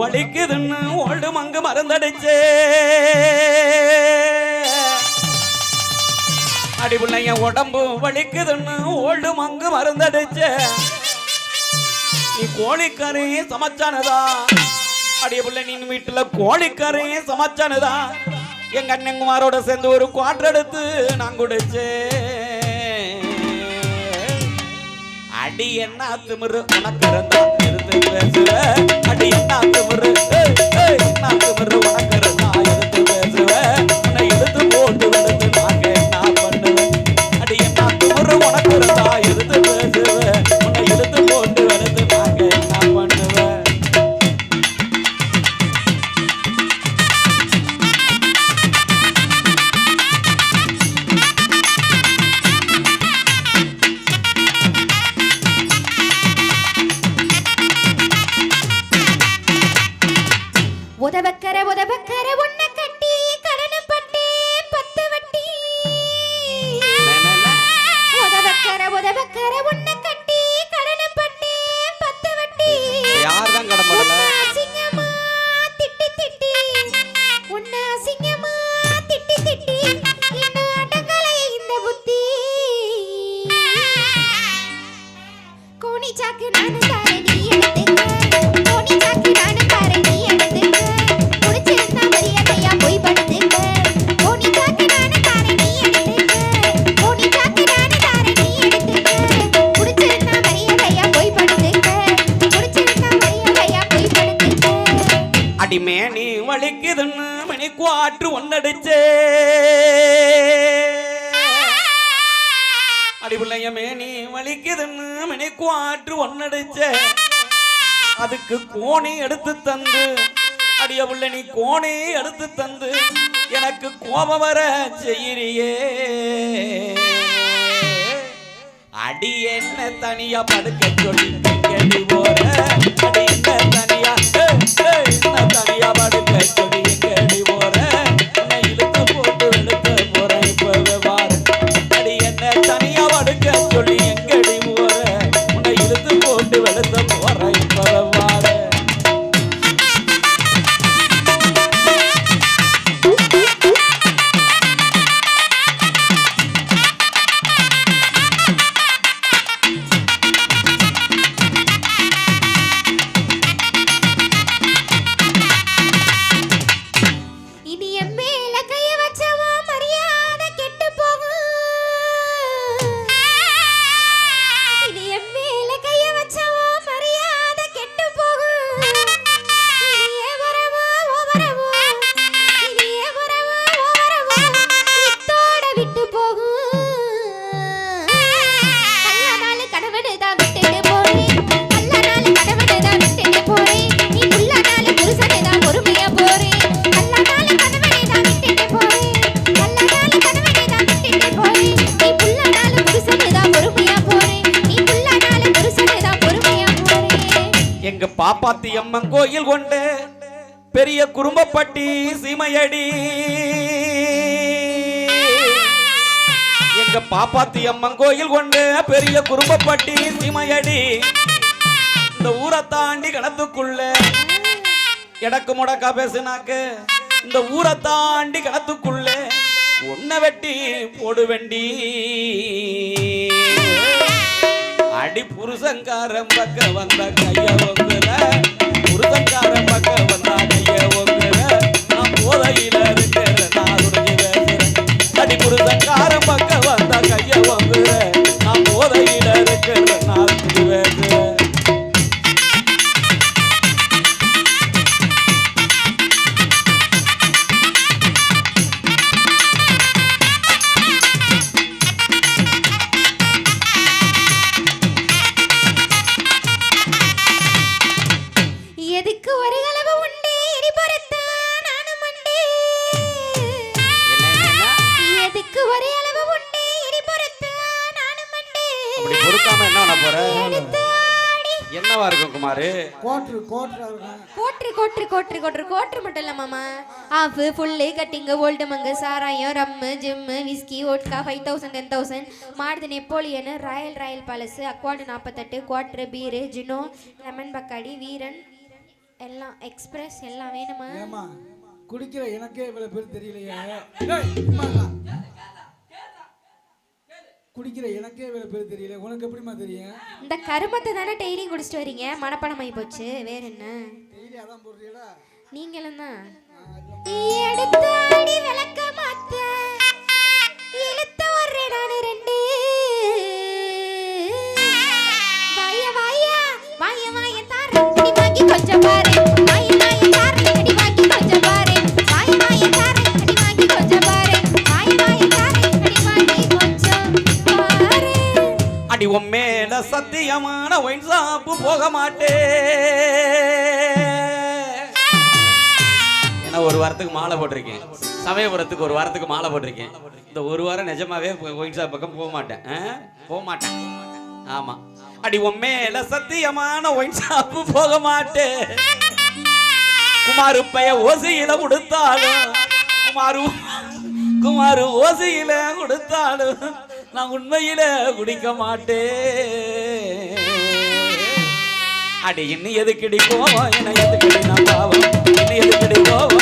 வலிக்குதுன்னு ஓல்டு மங்கு மருந்தடிச்சே அடிபுள்ளைய உடம்பு வலிக்குதுன்னு ஓல்டு மங்கு மருந்தடிச்சே நீ கோழிக்கறி சமைச்சானதா? அடிய பிள்ளை நீ வீட்டுல கோழிக்கறி சமைச்சானதா? எங்க அண்ணன்குமாரோட சேர்ந்து ஒரு குவாட்டர் எடுத்து நான் குடிச்சே. அடி என்ன திமிரு உனக்கு இருந்தா? இருந்து பேசுற. உனக்கு என்ன திமிரு என்ன திமிரு உதவக்கர உதவக்கர ஒன்று அடிமேனி வலிக்குதுன்னு மணிக்கு ஆற்று ஒன்னடிச்சே. அடிபிள்ளைய நீ வலிக்குதுன்னு மணிக்கு ஆற்று ஒன்னடிச்சே. அதுக்கு கோணி எடுத்து தந்து அடிய புள்ள நீ கோணி எடுத்து தந்து எனக்கு கோபம் வர செய்கிறியே அடி என்ன தனியா படுக்க சொல்லி கண்டு வளர்த்த இங்கு பாப்பாத்தி அம்மன் கோயில் கொண்டு பெரிய குறும்பப்பட்டி சீமையடி. எங்க பாப்பாத்தி அம்மன் கோயில் கொண்டு பெரிய குறும்பப்பட்டி சீமையடி. இந்த ஊரை தாண்டி கிணத்துக்குள்ள எடக்கு முடக்கா பேசுனாக்க. இந்த ஊரை தாண்டி கிணத்துக்குள்ள ஒன்ன வெட்டி போடுவண்டி. அடி புருஷங்காரன் பக்கம் வந்த கைய ஒங்குற. புருஷங்காரன் பக்கம் வந்தா கைய ஒங்குற. நான் போதையில இருக்கிற நான் அடி புருஷங்காரன் பக்கம் ஒரே அளவு உண்டு இனி பொறுத்து நானும் உண்டு. பொறுக்காம என்ன பண்ண என்னவா இருக்கும் குமாரு? கோட்ரு கோட்ரு கோட்ரு கோட்ரு கோட்ரு கோட்ரு கோட்ரு மட்டும் இல்ல மாமா. ஆஃப் ஃபுல்லு கட்டிங்கு ஓல்டு மங்கு சாராயம் rum gym whisky vodka five thousand ten thousand மாடுது Napoleon Royal Royal palace அக்வாடு நாற்பத்தெட்டு குவாட்ரு பீரு ஜினோ லெமன் பக்காடி வீரன் எல்லாம் எக்ஸ்பிரஸ் எல்லாம் வேணுமா குடிக்கிற எனக்கே இவ்வளவு பேர் தெரியலையா. குடிக்கிற எனக்கே இவ்வளவு பேர் தெரியல. உனக்கு எப்படிமா தெரியும்? இந்த கருமத்தை தானே டெய்லியும் குடிச்சிட்டு வரீங்க? மனப்பணமாயி போச்சு. வேற என்ன? டெய்லி அதான் போடுறீங்களா நீங்களும் தான். சத்தியமான ஒயின் ஷாப்பு போக மாட்டே. ஏன்னா ஒரு வாரத்துக்கு மாலை போட்டிருக்கேன். சமயபுரத்துக்கு ஒரு வாரத்துக்கு மாலை போட்டிருக்கேன். இந்த ஒரு வாரம் நிஜமாவே ஒயின் ஷாப் பக்கம் போக மாட்டேன். போக மாட்டேன். ஆமா. அடி உண்மையில சத்தியமான ஒயின் ஷாப்பு போக மாட்டேன் குமாரு பைய ஓசையில கொடுத்தாலும் குமாரு குமாரு ஓசையில கொடுத்தாலும் நான் உண்மையில குடிக்க மாட்டேன் அடி இன்னும் எதுக்கிடி போவா என எதுக்கிடி நான் பாவம்? இன்னும் எதுக்கிடி போவா